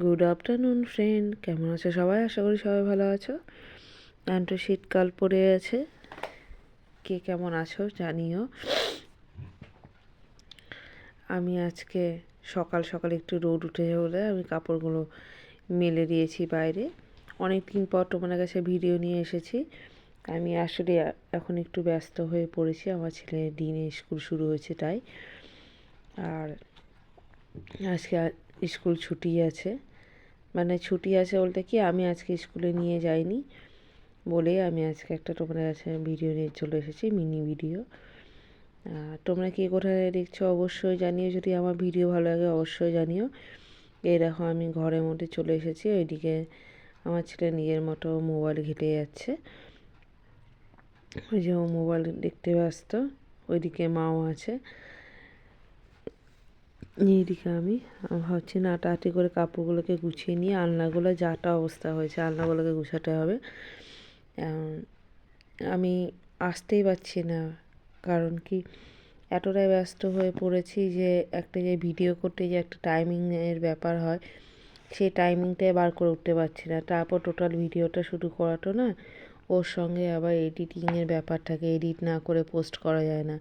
Good afternoon friend কেমন আছো সবাই? আশা করি সবাই ভালো আছো। তো শীতকাল পড়ে আছে কে কেমন আছো জানিও। আমি আজকে সকাল সকাল একটু রোদ উঠে বলে আমি কাপড়গুলো মেলে দিয়েছি বাইরে। অনেক দিন পর তোমার কাছে ভিডিও নিয়ে এসেছি। আমি আসলে এখন একটু ব্যস্ত হয়ে পড়েছি। আমার ছেলে দিনে স্কুল শুরু হয়েছে তাই। আর আজকে স্কুল ছুটি আছে। মানে ছুটি আছে বলতে কি, আমি আজকে স্কুলে নিয়ে যাইনি। বলে আমি আজকে একটা তোমাদের কাছে ভিডিও নিয়ে চলে এসেছি মিনি ভিডিও তোমরা কে কোথায় দেখছ অবশ্যই জানিও, যদি আমার ভিডিও ভালো লাগে অবশ্যই জানিও। এই দেখো আমি ঘরের মধ্যে চলে এসেছি, ওইদিকে আমার ছেলে নিজের মতো মোবাইল ঘেটে যাচ্ছে। ওই যে ও মোবাইল দেখতে ব্যস্ত, ওইদিকে মাও আছে। এইদিকে আমি ভাবছি নাটাহাটি করে কাপড়গুলোকে গুছিয়ে নিয়ে আলনাগুলো যাটা অবস্থা হয়েছে, আলনাগুলোকে গুছাতে হবে। আমি আসতেই পারছি না, কারণ কি এতটাই ব্যস্ত হয়ে পড়েছি যে একটা যে ভিডিও করতে যে একটা টাইমিংয়ের ব্যাপার হয়, সেই টাইমিংটাই বার করে উঠতে পারছি না। তারপর টোটাল ভিডিওটা শুরু করাটো না, ওর সঙ্গে আবার এডিটিংয়ের ব্যাপার থাকে এডিট না করে পোস্ট করা যায় না।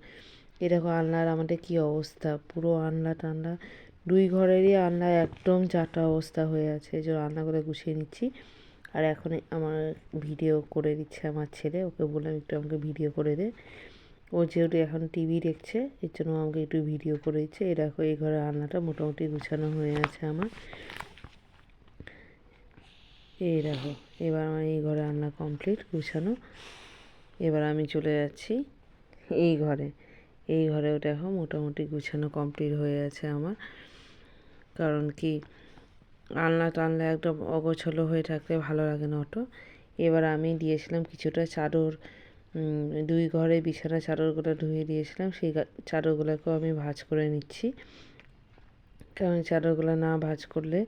এরকম আলনার আমাদের কী অবস্থা? পুরো আলনা টালনা। দুই ঘরেরই আলনা একদম চাটা অবস্থা হয়ে আছে। যে রান্নাগুলো গুছিয়ে নিচ্ছি। আর এখন আমার ভিডিও করে দিচ্ছে আমার ছেলে। ওকে বললাম, একটু আমাকে ভিডিও করে দে। ও যেহেতু এখন টিভি দেখছে, এর জন্য আমাকে একটু ভিডিও করে দিচ্ছে। এই দেখো, এই ঘরের রান্নাটা মোটামুটি গুছানো হয়ে আছে আমার। এই দেখো, এবার আমার এই ঘরে রান্না কমপ্লিট, গুছানো। এবার আমি চলে যাচ্ছি এই ঘরে। এই ঘরেও দেখো মোটামুটি গুছানো কমপ্লিট হয়ে আছে আমার। কারণ কি, আলনা টানলে একদম অগোছলো হয়ে থাকলে ভালো লাগে না অটো। এবার আমি দিয়েছিলাম কিছুটা চাদর দুই ঘরে বিছানা চাদরগুলো ধুয়ে দিয়েছিলাম, সেই চাদরগুলোকেও আমি ভাজ করে নিচ্ছি। কারণ চাদরগুলো না ভাজ করলে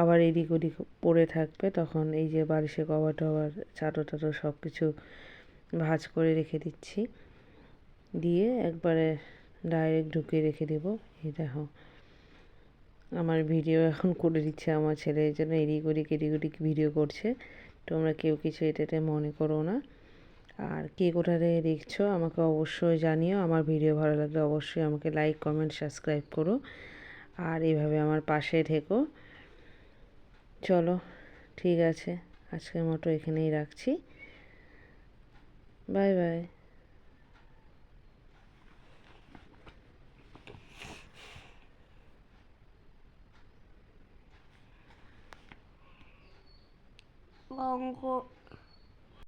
আবার এদিক ওদিক পড়ে থাকবে, তখন এই যে বারিশে কভার টভার চাদর টাদর সব কিছু ভাজ করে রেখে দিচ্ছি। দিয়ে একবারে ডাইরেক্ট ঢুকিয়ে রেখে দেবো। এই দেখো, আমার ভিডিও এখন করে দিচ্ছে আমার ছেলে, এই জন্য এদিক ওদিক এদিক ওদিক ভিডিও করছে। তোমরা কেউ কিছু এটাতে মনে করো না। আর কে কোথাতে দেখছ, আমাকে অবশ্যই জানিও। আমার ভিডিও ভালো লাগলে অবশ্যই আমাকে লাইক কমেন্ট সাবস্ক্রাইব করো। আর এইভাবে আমার পাশে থেকো। চলো, ঠিক আছে। আজকের মতো এখানেই রাখছি। Bye bye. 芒果。